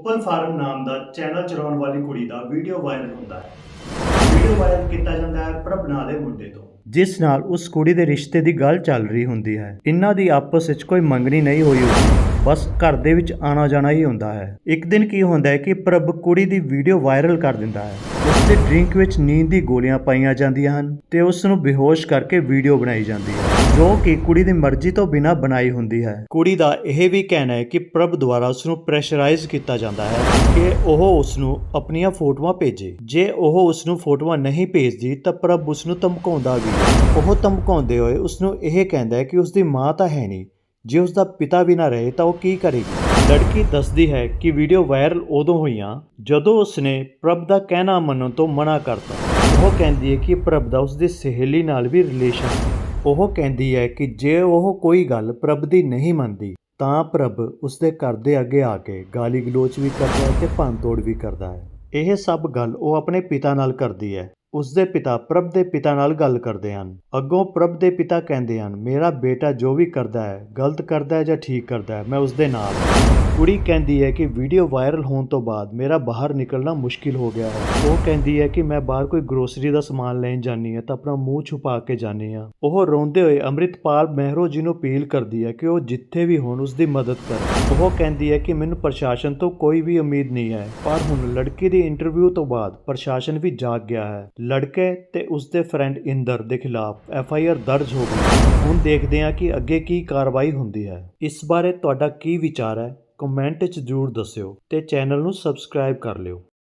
Uppal farm ਨਾਮ ਦਾ channel ਚਲਾਉਣ ਵਾਲੀ ਕੁੜੀ ਦਾ ਵੀਡੀਓ ਵਾਇਰਲ ਹੁੰਦਾ ਹੈ। ਵੀਡੀਓ ਵਾਇਰਲ ਕੀਤਾ ਜਾਂਦਾ ਹੈ ਪ੍ਰਭਨਾ ਦੇ ਮੁੰਡੇ ਤੋਂ। ਜਿਸ ਨਾਲ ਉਸ ਕੁੜੀ ਦੇ ਰਿਸ਼ਤੇ ਦੀ ਗੱਲ ਚੱਲ ਰਹੀ ਹੁੰਦੀ ਹੈ। ਇਹਨਾਂ ਦੀ ਆਪਸ ਵਿੱਚ ਕੋਈ ਮੰਗਣੀ ਨਹੀਂ ਹੋਈ ਹੁੰਦੀ ਬਸ ਘਰ ਦੇ ਵਿੱਚ ਆਣਾ ਜਾਣਾ ਹੀ ਹੁੰਦਾ ਹੈ। ਇੱਕ ਦਿਨ ਕੀ ਹੁੰਦਾ ਹੈ ਕਿ ਪ੍ਰਭ ਕੁੜੀ ਦੀ ਵੀਡੀਓ ਵਾਇਰਲ ਕਰ ਦਿੰਦਾ ਹੈ। ਉਸ ਦੇ ਡਰਿੰਕ ਵਿੱਚ ਨੀਂਦ ਦੀ ਗੋਲੀਆਂ ਪਾਈਆਂ ਜਾਂਦੀਆਂ ਹਨ ਤੇ ਉਸ ਨੂੰ ਬੇਹੋਸ਼ ਕਰਕੇ ਵੀਡੀਓ ਬਣਾਈ ਜਾਂਦੀ ਹੈ, ਜੋ ਕਿ ਕੁੜੀ ਦੀ ਮਰਜ਼ੀ ਤੋਂ ਬਿਨਾਂ ਬਣਾਈ ਹੁੰਦੀ ਹੈ। ਕੁੜੀ ਦਾ ਇਹ ਵੀ ਕਹਿਣਾ ਹੈ ਕਿ ਪ੍ਰਭ ਦੁਆਰਾ ਉਸ ਨੂੰ ਪ੍ਰੈਸ਼ਰਾਈਜ਼ ਕੀਤਾ ਜਾਂਦਾ ਹੈ ਕਿ ਉਹ ਉਸ ਨੂੰ ਆਪਣੀਆਂ ਫੋਟੋਆਂ ਭੇਜੇ। ਜੇ ਉਹ ਉਸ ਨੂੰ ਫੋਟੋਆਂ ਨਹੀਂ ਭੇਜਦੀ ਤਾਂ ਪ੍ਰਭ ਉਸ ਨੂੰ ਧਮਕਾਉਂਦਾ ਵੀ। ਉਹ ਧਮਕਾਉਂਦੇ ਹੋਏ ਉਸ ਨੂੰ ਇਹ ਕਹਿੰਦਾ ਹੈ ਕਿ ਉਸ ਦੀ ਮਾਂ ਤਾਂ ਹੈ ਨਹੀਂ ਜੇ ਉਸ ਦਾ ਪਿਤਾ ਵੀ ਨਾ ਰਹੇ ਤਾਂ ਉਹ ਕੀ ਕਰੇਗੀ? ਲੜਕੀ ਦੱਸਦੀ ਹੈ ਕਿ ਵੀਡੀਓ ਵਾਇਰਲ ਉਦੋਂ ਹੋਈਆਂ ਜਦੋਂ ਉਸਨੇ ਪ੍ਰਭ ਦਾ ਕਹਿਣਾ ਮੰਨਣ ਤੋਂ ਮਨਾ ਕਰਤਾ। ਉਹ ਕਹਿੰਦੀ ਹੈ ਕਿ ਪ੍ਰਭ ਦਾ ਉਸ ਦੀ ਸਹੇਲੀ ਨਾਲ ਵੀ ਰਿਲੇਸ਼ਨ ਸੀ। ਉਹ ਕਹਿੰਦੀ ਹੈ ਕਿ ਜੇ ਉਹ ਕੋਈ ਗੱਲ ਪ੍ਰਭ ਦੀ ਨਹੀਂ ਮੰਨਦੀ, ਤਾਂ ਪ੍ਰਭ ਉਸ ਦੇ ਘਰ ਦੇ ਅੱਗੇ ਆ ਕੇ ਗਾਲੀ ਗਲੋਚ ਵੀ ਕਰਦਾ ਹੈ ਤੇ ਭੰਨਤੋੜ ਵੀ ਕਰਦਾ ਹੈ। ਇਹ ਸਭ ਗੱਲ ਉਹ ਆਪਣੇ ਪਿਤਾ ਨਾਲ ਕਰਦੀ ਹੈ। ਉਸ ਦੇ ਪਿਤਾ ਪ੍ਰਭ ਦੇ ਪਿਤਾ ਨਾਲ ਗੱਲ ਕਰਦੇ ਹਨ। ਅੱਗੋਂ ਪ੍ਰਭ ਦੇ ਪਿਤਾ ਕਹਿੰਦੇ ਹਨ, ਮੇਰਾ ਬੇਟਾ ਜੋ ਵੀ ਕਰਦਾ ਹੈ, ਗਲਤ ਕਰਦਾ ਹੈ ਜਾਂ ਠੀਕ ਕਰਦਾ ਹੈ, ਮੈਂ ਉਸ ਦੇ ਨਾਲ ਕੁੜੀ ਕਹਿੰਦੀ ਹੈ ਕਿ ਵੀਡੀਓ ਵਾਇਰਲ ਹੋਣ ਤੋਂ ਬਾਅਦ ਮੇਰਾ ਬਾਹਰ ਨਿਕਲਣਾ ਮੁਸ਼ਕਿਲ ਹੋ ਗਿਆ ਹੈ। ਉਹ ਕਹਿੰਦੀ ਹੈ ਕਿ ਮੈਂ ਬਾਹਰ ਕੋਈ ਗਰੋਸਰੀ ਦਾ ਸਮਾਨ ਲੈਣ ਜਾਣੀ ਹੈ ਤਾਂ ਆਪਣਾ ਮੂੰਹ ਛੁਪਾ ਕੇ ਜਾਣੀ ਆ ਉਹ ਰੋਂਦੇ ਹੋਏ ਅੰਮ੍ਰਿਤਪਾਲ ਮਹਿਰੋ ਜੀ ਨੂੰ ਅਪੀਲ ਕਰਦੀ ਹੈ ਕਿ ਉਹ ਜਿੱਥੇ ਵੀ ਹੋਣ ਉਸ ਦੀ ਮਦਦ ਕਰਨ। ਉਹ ਕਹਿੰਦੀ ਹੈ ਕਿ ਮੈਨੂੰ ਪ੍ਰਸ਼ਾਸਨ ਤੋਂ ਕੋਈ ਵੀ ਉਮੀਦ ਨਹੀਂ ਹੈ, ਪਰ ਹੁਣ ਲੜਕੀ ਦੀ ਇੰਟਰਵਿਊ ਤੋਂ ਬਾਅਦ ਪ੍ਰਸ਼ਾਸਨ ਵੀ ਜਾਗ ਗਿਆ ਹੈ। ਲੜਕੇ ਤੇ ਉਸ ਦੇ ਫਰੈਂਡ ਇੰਦਰ ਦੇ ਖਿਲਾਫ ਐਫ ਆਈ ਆਰ ਦਰਜ ਹੋ ਗਈ। ਹੁਣ ਦੇਖਦੇ ਹਾਂ ਕਿ ਅੱਗੇ ਕੀ ਕਾਰਵਾਈ ਹੁੰਦੀ ਹੈ। ਇਸ ਬਾਰੇ ਤੁਹਾਡਾ ਕੀ ਵਿਚਾਰ ਹੈ? ਕਮੈਂਟ 'ਚ ਜ਼ਰੂਰ ਦੱਸਿਓ ਤੇ ਚੈਨਲ ਨੂੰ ਸਬਸਕ੍ਰਾਈਬ ਕਰ ਲਿਓ।